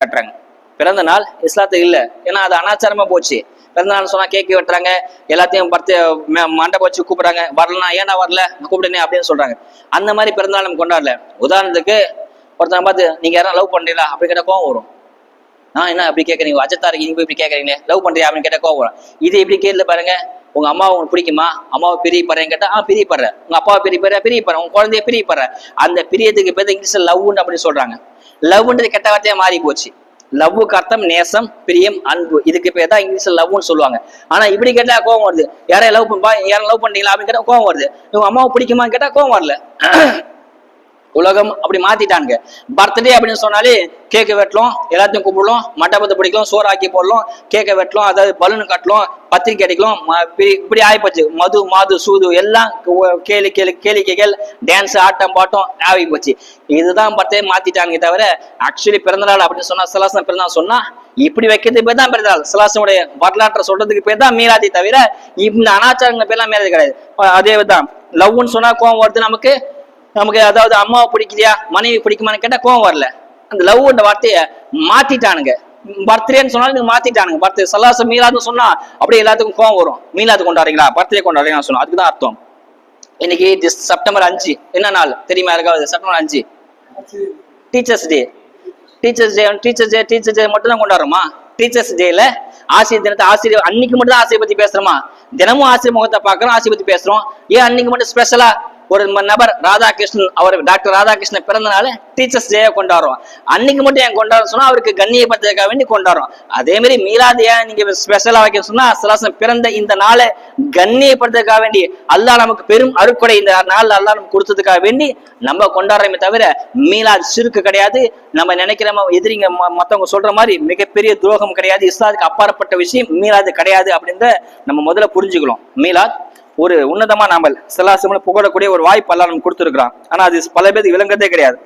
கட்டுறாங்க. பிறந்த நாள் இஸ்லாத்துக்கு இல்லை. ஏன்னா அது அனாச்சாரமா போச்சு. பிறந்த நாள் சொன்னா கேக் வெட்டுறாங்க. எல்லாத்தையும் பர்த்து மண்டபம் வச்சு கூப்பிடுறாங்க. வரலனா ஏன்டா வரல? கூப்பிடுனே அப்படின்னு சொல்றாங்க. அந்த மாதிரி பிறந்த நாள் நம்ம கொண்டாடல. உதாரணத்துக்கு ஒருத்தனை பார்த்து நீங்க யாரும் லவ் பண்றீங்களா? அப்படி கேட்ட கோவம் வரும். நான் என்ன அப்படி கேட்குறீங்க அஜத்தா இருக்கு நீங்க போய் இப்படி கேட்குறீங்களே லவ் பண்றியா? அப்படின்னு கேட்ட கோவம் வரும். இது இப்படி கேட்கல பாருங்க. உங்க அம்மா உங்களுக்கு பிடிக்குமா? அம்மாவை பிரியப்படுறேன்னு கேட்டா ஆ பிரியப்படுறேன். உங்க அப்பாவை பிரியப்படுற? பிரியப்படுறேன். உங்க குழந்தைய பிரியப்படுற? அந்த பிரியத்துக்கு பேர் இங்கிலீஷ்ல லவ்னு அப்படின்னு சொல்றாங்க. லவ்ன்றது கெட்ட வார்த்தையா மாறி போச்சு லவ்வுக்கு அர்த்தம் நேசம் பிரியம் அன்பு. இதுக்கு பேர் தான் இங்கிலீஷ்ல லவ்னு சொல்லுவாங்க. ஆனா இப்படி கேட்டா கோவம் வருது. யாரையும் லவ் பண்ணா யாரும் லவ் பண்ணீங்களா அப்படின்னு கேட்டா கோவம் வருது. உங்க அம்மாவை பிடிக்குமான்னு கேட்டா கோவம் வரல. உலகம் அப்படி மாத்திட்டானுங்க. பர்த்டே அப்படின்னு சொன்னாலே கேக்கு வெட்டலாம் எல்லாத்தையும் கூப்பிடலாம் மண்டபத்தை பிடிக்கலாம் சோறு ஆக்கி போடலாம் கேக்கை வெட்டலாம் அதாவது பலூன் கட்டலாம் பத்திரிக்கை அடிக்கலாம் இப்படி- ஆகிப்போச்சு. மது மாது சூது எல்லாம் கு- கேலி கேலி கேளிக்கைகள் டான்ஸ் ஆட்டம் பாட்டம் ஆகி போச்சு. இதுதான் பர்த்டே மாத்திட்டாங்க தவிர ஆக்சுவலி பிறந்தநாள் அப்படின்னு சொன்னா சிலாசம் பிறந்தநாள் சொன்னா இப்படி வைக்கிறதுக்கு பேர் தான் பிறந்தநாள். சிலாசனுடைய வரலாற்றை சொல்றதுக்கு பேர் தான் மீராதி தவிர இந்த அனாச்சாரங்கள் பேர்லாம் மீறாது கிடையாது. அதே தான் லவ்னு சொன்னா கோவம் வருது நமக்கு நமக்கு அதாவது அம்மாவை பிடிக்கலையா மனைவி பிடிக்குமான்னு கேட்டா கோவம் வரல. அந்த லவ்ன்ற வார்த்தையை மாத்திட்டானுங்க. பர்த்டேன்னு சொன்னாலும் நீங்க மாத்திட்டானுங்க. பர்த்டே சல்லாச மீலாதுன்னு சொன்னா அப்படியே எல்லாத்துக்கும் கோவம் வரும். மீலாது கொண்டாடுறீங்களா? பர்த்டே கொண்டாடுறீங்களா சொன்னா அதுக்கு தான் அர்த்தம். இன்னைக்கு செப்டம்பர் அஞ்சு. என்ன நாள்? தெரியுமா இருக்காது செப்டம்பர் அஞ்சு. Teachers day teachers day teachers day teachers day மட்டும் தான் கொண்டாடுறோமா டீச்சர்ஸ் டேல ஆசிரியர் தினத்தை ஆசிரியர் அன்னைக்கு மட்டும் தான் ஆசிரியர் பத்தி பேசுறோமா? தினமும் ஆசிரியர் முகத்தை பாக்குறோம் ஆசிரியர் பத்தி பேசுறோம். ஏன் அன்னைக்கு மட்டும் ஸ்பெஷலா ஒரு நபர் ராதாகிருஷ்ணன் அவர் டாக்டர் ராதாகிருஷ்ணன் பிறந்த டீச்சர்ஸ் டேயை கொண்டாடுறோம். அன்னைக்கு மட்டும் ஏன் கொண்டாட சொன்னா அவருக்கு கண்ணியப்படுத்துறதுக்காக வேண்டி கொண்டாடுறோம். அதே மாதிரி மீலாது ஏன் நீங்க ஸ்பெஷலா வைக்க சொன்னா சிலாசம் பிறந்த இந்த நாளை கண்ணியப்படுத்துறதுக்காக வேண்டி அல்லாஹ் நமக்கு பெரும் அருக்குடை இந்த நாள் அல்லாஹ் நமக்கு கொடுத்ததுக்காக வேண்டி நம்ம கொண்டாடுறோமே தவிர மீலாது சிறுக்கு கிடையாது. நம்ம நினைக்கிற எதிரிங்க ம- மத்தவங்க சொல்ற மாதிரி மிகப்பெரிய துரோகம் கிடையாது. இஸ்லாத்துக்கு அப்பாற்பட்ட விஷயம் மீலாது கிடையாது அப்படின்றத நம்ம முதல்ல புரிஞ்சுக்கலாம் மீலாத்? ஒரு உன்னதமா நாமல் சிலாசம்னு புகழக்கூடிய ஒரு வாய்ப்பு எல்லாம் நம்ம கொடுத்துருக்குறான். ஆனா அது பல பேருக்கு விளங்குறதே கிடையாது.